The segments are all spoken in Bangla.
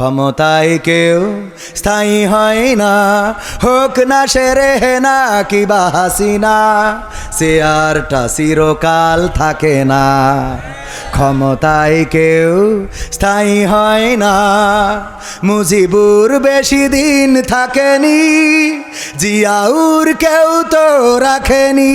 ক্ষমতায় কেউ স্থায়ী হয় না। হোক না সেরে না কিবা হাসিনা, সে আরটা চিরকাল থাকে না। ক্ষমতায় কেউ স্থায়ী হয় না। মুজিবুর বেশি দিন থাকেনি, জিয়াউর কেউ তো রাখেনি।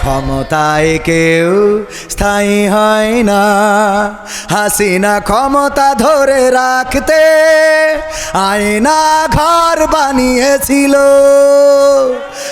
ক্ষমতায় কেউ স্থায়ী হয় না। হাসিনা ক্ষমতা ধরে রাখতে আয়না ঘর বানিয়েছিল।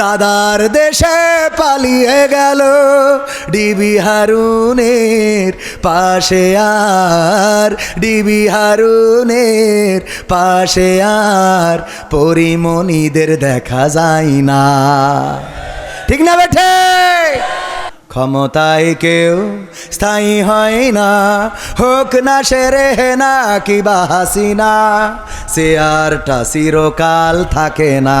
দাদার দেশে পালিয়ে গেল ডিবি হারুনের পাশে আর, ডিবি হারুনের পাশে আর, পরিমণিদের দেখা যায় না। ঠিক না বেঠে? ক্ষমতায় কেউ স্থায়ী হয় না, হোক না সেরে না, কি কিবা হাসিনা, সে আরটা চিরকাল থাকে না।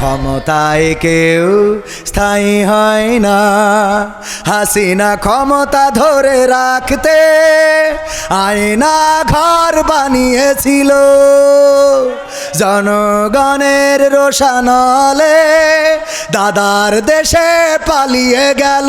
ক্ষমতায় কেউ স্থায়ী হয় না। হাসিনা ক্ষমতা ধরে রাখতে আয়না ঘর বানিয়েছিল। জনগণের রোশানলে দাদার দেশে পালিয়ে গেল।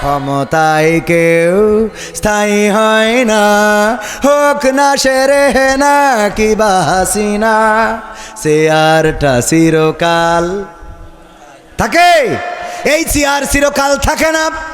ক্ষমতায় কেউ স্থায়ী হয় না। হোক না সেরে না কিবা হাসিনা, সে আরটা চিরকাল থাকে। এই চেয়ার চিরকাল থাকে না।